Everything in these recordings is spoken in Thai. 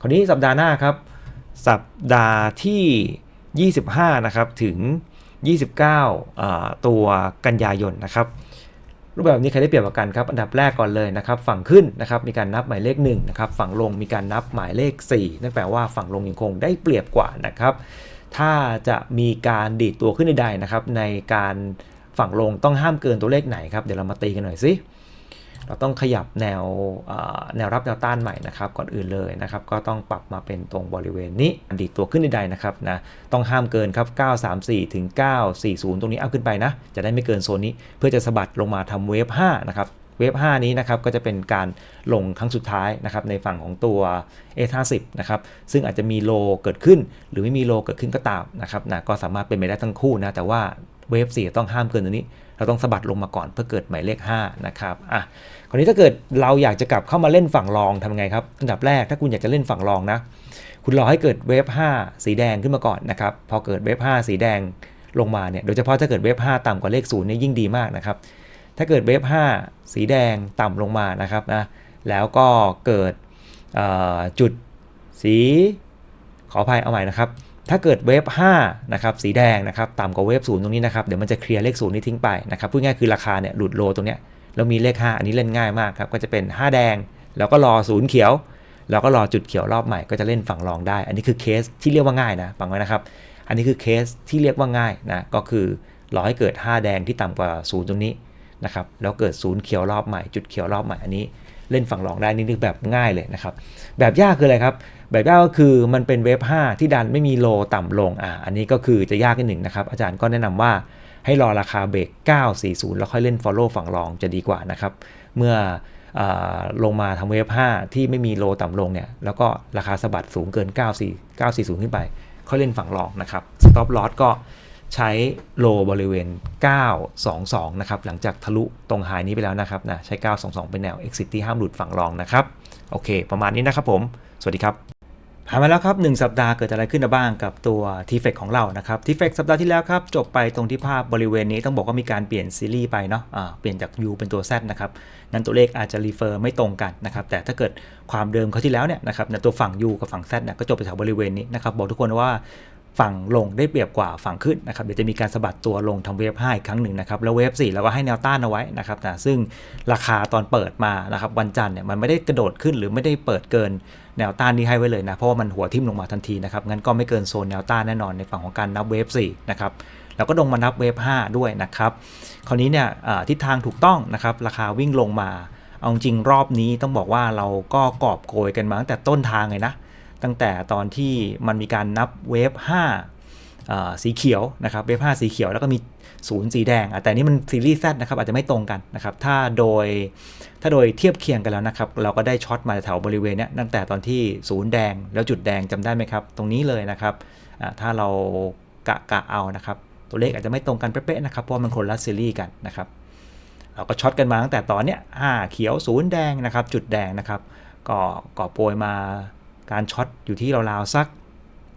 คราวนี้สัปดาห์หน้าครับ สัปดาห์ที่ 25 นะครับ ถึง 29่าตัวกันยายนนะครับ รูปแบบนี้ใครได้เปรียบกว่ากันครับ อันดับแรกก่อนเลยนะครับ ฝั่งขึ้นนะครับ มีการนับหมายเลข1นะครับ ฝั่งลงมีการนับหมายเลข4นั่นแปลว่าฝั่งลงยังคงได้เปรียบกว่านะครับ ถ้าจะมีการดีดตัวขึ้นใดๆนะครับ ในการฝั่งลงต้องห้ามเกินตัวเลขไหนครับ เดี๋ยวเรามาตีกันหน่อยสิ เราต้องขยับแนวแนวรับแนวต้านใหม่นะครับก่อนอื่นเลยนะครับก็ต้องปรับมาเป็นตรงบริเวณนี้ดีดตัวขึ้นใดๆนะครับนะต้องห้ามเกินครับ 934 ถึง 940 ตรงนี้เอาขึ้นไปนะ จะได้ไม่เกินโซนนี้ เพื่อจะสะบัดลงมาทำเวฟ5นะครับเวฟ5นี้นะครับก็จะเป็นการลงครั้งสุดท้ายนะครับในฝั่งของตัว S50 นะครับซึ่งอาจจะมีโลเกิดขึ้น หรือไม่มีโลเกิดขึ้นก็ตามนะครับนะก็สามารถเป็นไปได้ทั้งคู่นะแต่ว่า เวฟ4ต้องห้ามเกินตรงนี้ เราต้องสะบัดลงมาก่อนเพื่อเกิดหมายเลข5นะครับอะคราวนี้ถ้าเกิดเราอยากจะกลับเข้ามาเล่นฝั่งรองทำไงครับอันดับแรกถ้าคุณอยากจะเล่นฝั่งรองนะคุณรอให้เกิดเวฟ5สีแดงขึ้นมาก่อนนะครับพอเกิดเวฟ5สีแดงลงมาเนี่ยโดยเฉพาะถ้าเกิดเวฟ5ต่ำกว่าเลข0เนี่ยยิ่งดีมากนะครับถ้าเกิดเวฟ5สีแดงต่ำลงมานะครับนะแล้วก็เกิดจุดสีขออภัยเอาใหม่นะครับ ถ้าเกิดเวฟ5นะครับสีแดงนะครับต่ำกว่าเวฟ0ตรงนี้นะครับเดี๋ยวมันจะเคลียร์เลข0นี้ทิ้งไปนะครับพูดง่ายคือราคาเนี่ยหลุดโลตรงเนี้ยแล้วมีเลข 5 อันนี้เล่นง่ายมากครับก็จะเป็น 5 แดง แล้วก็รอศูนย์เขียว แล้วก็รอจุดเขียวรอบใหม่ก็จะเล่นฝั่งรองได้ อันนี้คือเคสที่เรียกว่าง่ายนะฟังไว้นะครับ อันนี้คือเคสที่เรียกว่าง่ายนะก็คือรอให้เกิด 5 แดงที่ต่ำกว่า0ตรงนี้นะครับแล้วเกิดศูนย์เขียวรอบใหม่จุดเขียวรอบใหม่อันนี้เล่นฝั่งรองได้นี่คือแบบง่ายเลยนะครับแบบยากคืออะไรครับ แบบยากก็คือมันเป็นเวฟ5ที่ดันไม่มีโลต่ำลงอะอันนี้ก็คือจะยากนิดหนึ่งนะครับ อาจารย์ก็แนะนำว่าให้รอราคาเบรก 940 แล้วค่อยเล่น Follow ฝั่งรองจะดีกว่านะครับ เมื่ออลงมาทำเวฟ5ที่ไม่มีโลต่ำลงเนี่ย แล้วก็ราคาสะบัดสูงเกิน 94 940 ขึ้นไป ค่อยเล่นฝั่งรองนะครับ Stop Loss ก็ใช้โลบริเวณ 922 นะครับ หลังจากทะลุตรงไฮนี้ไปแล้วนะครับนะใช้ 922 เป็นแนว exit ที่ห้ามหลุดฝั่งรองนะครับ โอเค ประมาณนี้นะครับผม สวัสดีครับ ผ่านมาแล้วครับ 1 สัปดาห์เกิดอะไรขึ้นบ้างกับตัว t f e c ของเรานะครับทีเฟกสัปดาห์ที่แล้วครับ จบไปตรงที่ภาพบริเวณนี้ต้องบอกว่ามีการเปลี่ยนซีรีส์ไปเนาะะเปลี่ยนจาก U เป็นตัว Z นะครับนั้นตัวเลขอาจจะรีเฟอร์ไม่ตรงกันนะครับแต่ถ้าเกิดความเดิมเขาที่แล้วเนี่ยนะครับในตัวฝั่ง U กับฝั่ง Z เนี่ยก็จบไปแถวบริเวณนี้นะครับบอกทุกคนว่า ฝั่งลงได้เปรียบกว่าฝั่งขึ้นนะครับเดี๋ยวจะมีการสะบัดตัวลงทำเวฟ5อีกครั้งหนึ่งนะครับแล้วเวฟ4เราก็ให้แนวต้านเอาไว้นะครับนะซึ่งราคาตอนเปิดมานะครับวันจันทร์เนี่ยมันไม่ได้กระโดดขึ้นหรือไม่ได้เปิดเกินแนวต้านที่ให้ไว้เลยนะเพราะว่ามันหัวทิ่มลงมาทันทีนะครับงั้นก็ไม่เกินโซนแนวต้านแน่นอนในฝั่งของการนับเวฟ4นะครับแล้วก็ลงมานับเวฟ5ด้วยนะครับคราวนี้เนี่ยทิศทางถูกต้องนะครับราคาวิ่งลงมาเอาจริงรอบนี้ต้องบอกว่าเราก็กอบโกยกันมาตั้งแต่ต้นทางเลยนะ ตั้งแต่ตอนที่มันมีการนับเวฟ5อ่าสีเขียวนะครับเวฟ5สีเขียวแล้วก็มีศูนย์สีแดง แต่นี่มันซีรีส์ Z นะครับอาจจะไม่ตรงกันนะครับถ้าโดยถ้าโดยเทียบเคียงกันแล้วนะครับเราก็ได้ช็อตมาแถวบริเวณนี้ตั้งแต่ตอนที่ศูนย์แดงแล้วจุดแดงจำได้ไหมครับ ตรงนี้เลยนะครับถ้าเรากะกะเอานะครับตัวเลขอาจจะไม่ตรงกันเป๊ะๆนะครับเพราะมันคนละซีรีส์กันนะครับเราก็ช็อตกันมาตั้งแต่ตอนเนี้ยอ่าเขียวศูนย์แดงนะครับจุดแดงนะครับก็ก่อโปรยมา การช็อตอยู่ที่ราวๆสัก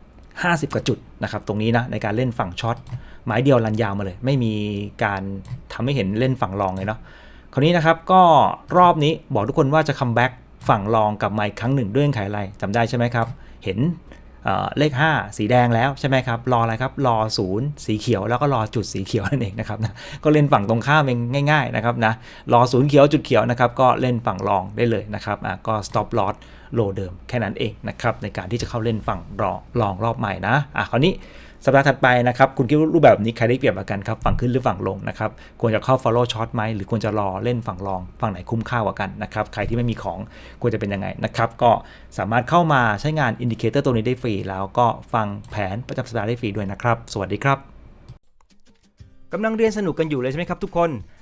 50 กว่าจุดนะครับตรงนี้นะในการเล่นฝั่งช็อตหมายเดียวรันยาวมาเลย ไม่มีการทำให้เห็นเล่นฝั่งรองเลยเนาะคราวนี้นะครับก็รอบนี้บอกทุกคนว่าจะคัมแบ็กฝั่งรองกลับมาอีกครั้งหนึ่งด้วยเงื่อนไขอะไรจำได้ใช่ไหมครับ เห็นเเลข 5 สีแดงแล้วใช่ไหมครับ รออะไรครับ รอศูนย์สีเขียวแล้วก็รอจุดสีเขียวนั่นเองนะครับนะก็เล่นฝั่งตรงข้ามเองง่าย ๆนะครับนะรอศูนย์เขียวจุดเขียวนะครับก็เล่นฝั่งรองได้เลยนะครับอะก็ stop loss โลเดิมแค่นั้นเองนะครับในการที่จะเข้าเล่นฝั่งรองลองรอบใหม่นะอะคราวนี้สัปดาห์ถัดไปนะครับ คุณคิดว่ารูปแบบนี้ใครได้เปรียบกว่ากันครับ ฝั่งขึ้นหรือฝั่งลงนะครับ ควรจะเข้า follow short ไหมหรือควรจะรอเล่นฝั่งรอง ฝั่งไหนคุ้มค่ากว่ากันนะครับ ใครที่ไม่มีของควรจะเป็นยังไงนะครับ ก็สามารถเข้ามาใช้งานอินดิเคเตอร์ตัวนี้ได้ฟรี แล้วก็ฟังแผนประจำสัปดาห์ได้ฟรีด้วยนะครับ สวัสดีครับกำลังเรียนสนุกกันอยู่เลยใช่ไหมครับทุกคน